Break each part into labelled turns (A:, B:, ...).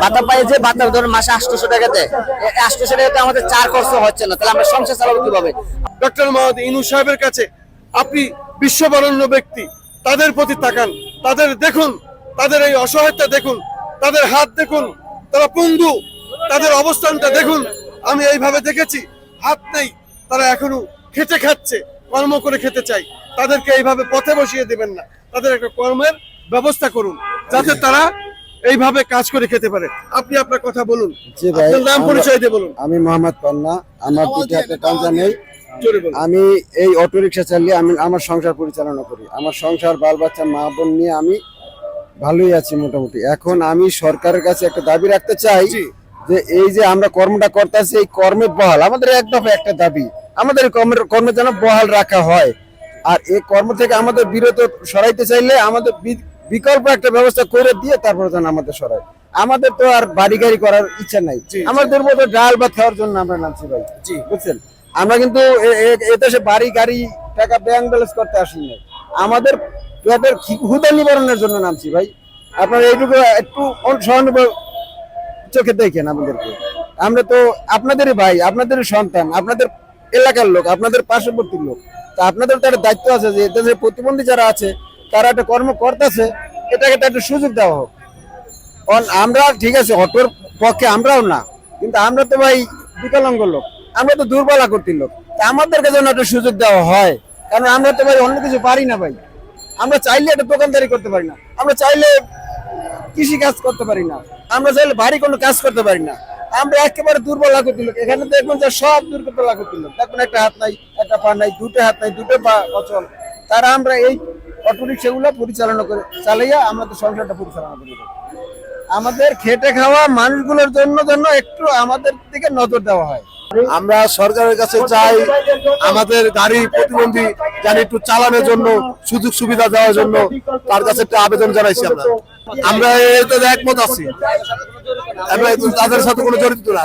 A: ভাতা পাই যে ভাতা, ধরুন মাসে আটশোশো টাকাতে। আটশোশো টাকাতে আমাদের চার খরচ হচ্ছে না। তাহলে আমরা সংসার চালাবো কীভাবে?
B: ডক্টর মোহাম্মদ ইনু সাহেবের কাছে আপনি বিশ্ববরণ্য ব্যক্তি, তাদের প্রতি তাকান। তাদের দেখুন, তাদের এই অসহায়তা দেখুন, তাদের হাত দেখুন, তারা পঙ্গু তাদের অবস্থানটা দেখুন। আমি এইভাবে দেখেছি, হাত নেই, তারা এখনও খেটে খাচ্ছে, কর্ম করে খেতে চাই। তাদেরকে এইভাবে পথে বসিয়ে দেবেন না। তাদের একটা কর্মের ব্যবস্থা করুন, যাতে তারা এইভাবে কাজ করে খেতে পারে। আপনি আপনার কথা বলুন। আপনার নাম পরিচয় দিয়ে বলুন।
C: আমি মোহাম্মদ পান্না আমার কাঞ্চা নেই আমি এই অটো রিক্সা চালিয়ে আমি আমার সংসার পরিচালনা করি। আমার সংসার বাল বাচ্চা মা বোন নিয়ে আমি ভালোই আছি মোটামুটি। এখন আমি সরকারের কাছে একটা দাবি রাখতে চাই যে এই যে আমরা কর্মটা করতেছি এই কর্মের বহাল। আমাদের এক দফা একটা দাবি আমাদের কর্মের কর্মের যেন বহাল রাখা হয়। আর এই কর্ম থেকে আমাদের বিরত সরাইতে চাইলে আমাদের বিকল্প একটা ব্যবস্থা করে দিয়ে তারপর যেন আমাদের সরাই আমাদের তো আর বাড়ি গাড়ি করার ইচ্ছা নাই। আমাদের মতো ডাল ভাত খাওয়ার জন্য আমরা নামছি ভাই। বুঝছেন? আমরা কিন্তু এদেশে বাড়ি গাড়ি টাকা ব্যাংক ব্যালেন্স করতে আসি নাই আমাদের পেটের খি- নিবারণের জন্য নামছি ভাই। আপনারা এইটুকু একটু সহানুভূতি চোখে দেখেন আমাদেরকে। আমরা তো আপনাদেরই ভাই আপনাদেরই সন্তান আপনাদের এলাকার লোক আপনাদের পার্শ্ববর্তী লোক। তা আপনাদের তো একটা দায়িত্ব আছে যে দেশের প্রতিবন্ধী যারা আছে তারা একটা কর্ম করতেছে, এটাকে তো একটা সুযোগ দেওয়া হোক। আমরা ঠিক আছে, অটোর পক্ষে আমরাও না, কিন্তু আমরা তো ভাই বিকলাঙ্গ লোক, আমরা তো দুর্বল আকৃতির লোক। আমাদেরকে যেন একটা সুযোগ দেওয়া হয়, কারণ আমরা তো ভাই অন্য কিছু পারি না ভাই। আমরা চাইলে একটা দোকানদারি করতে পারি না, আমরা চাইলে কৃষি কাজ করতে পারি না, আমরা চাইলে ভারী কোনো কাজ করতে পারি না। আমরা একেবারে দুর্বল আকৃতির লোক, এখানে দেখবেন যে সব দুর্বল আকৃতির লোক, দেখবেন একটা হাত নাই, একটা পা নাই, দুটো হাত নাই, দুটো পা অচল। তারা আমরা এই অটো রিক্সাগুলো পরিচালনা করে চালাইয়া আমাদের সংসারটা পরিচালনা করি। আমাদের খেটে খাওয়া মানুষগুলোর জন্য জন্য একটু আমাদের দিকে নজর দেওয়া হয়।
B: আমরা সরকারের কাছে চাই আমাদের গাড়ি প্রতিবন্ধী গাড়ি একটু চালানোর জন্য সুযোগ সুবিধা দেওয়ার জন্য তার কাছে একটা আবেদন জানাইছি আমরা। আমরা এতে একমত আছি। আমরা তাদের সাথে কোনো জড়িত না।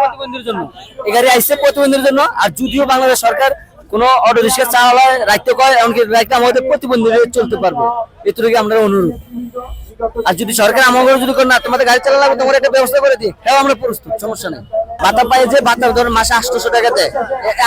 A: প্রতিবন্ধীর জন্য। এই গাড়ি আইসে প্রতিবন্ধীর জন্য আর যদিও বাংলাদেশ সরকার কোন অটো রিক্সা চালায় রাখতে কয়, এমনকি রাখতে আমাদের প্রতিবন্ধী চলতে পারবে। এটুকু আমরা অনুরোধ। আর যদি সরকার আমাকে যদি করে না, তোমাদের গাড়ি চালা তোমার একটা ব্যবস্থা করে দিই। হ্যাঁ আমরা প্রস্তুত, সমস্যা নেই। ভাতা পাই যে ভাতা, ধরুন মাসে আটশোশো টাকাতে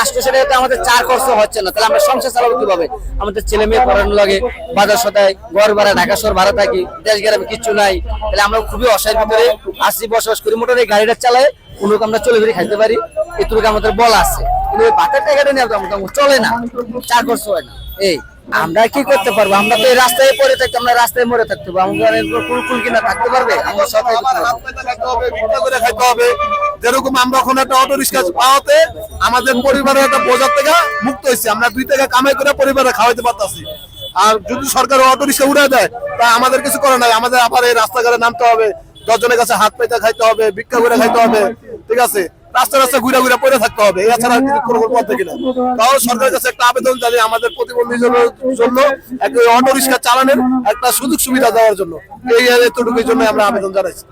A: আটশোশো টাকাতে আমাদের চার খরচ হচ্ছে না। তাহলে আমরা সংসার চালাবো কীভাবে? আমাদের ছেলে মেয়ে পড়ানো লাগে, বাজার সদায়, ঘর ভাড়া, ঢাকা শহর ভাড়া থাকি, দেশ গ্রামে কিচ্ছু নাই। তাহলে আমরা খুবই অসহায়ের ভিতরে আসি, বসবাস করি মোটর এই গাড়িটা চালায় কোনো আমরা চলে ফিরে খাইতে পারি। এটুকু আমাদের বলা আছে। আমরা কি করতে পারব? আমরা তো রাস্তায় থাকতে, আমরা রাস্তায় মরে থাকতে পারব। আমাদের কিনা থাকতে পারবে? আমরা
B: খাইতে হবে। যেরকম আমরা একটা অটো রিক্সা পাওয়াতে আমাদের পরিবারের একটা বোঝার থেকে মুক্ত হয়েছে। আমরা দুই টাকা কামাই করে পরিবারে খাওয়াইতে পারতাছি। আর যদি সরকার অটো রিক্সা উড়ে দেয়, তা আমাদের কিছু করে নাই। আমাদের আবার এই রাস্তাঘাটে নামতে হবে। দশজনের কাছে হাত পাইতে খাইতে হবে, ভিক্ষা করে খাইতে হবে। ঠিক আছে? রাস্তা রাস্তা ঘুরে ঘুরে পড়ে থাকতে হবে। এছাড়া কোনো পথ থেকে না তাও সরকারের কাছে একটা আবেদন জানি আমাদের প্রতিবন্ধী জন্য- জন্য একটা অটো রিক্সা চালানোর একটা সুযোগ সুবিধা দেওয়ার জন্য এই এতটুকুর জন্য আমরা আবেদন জানাইছি।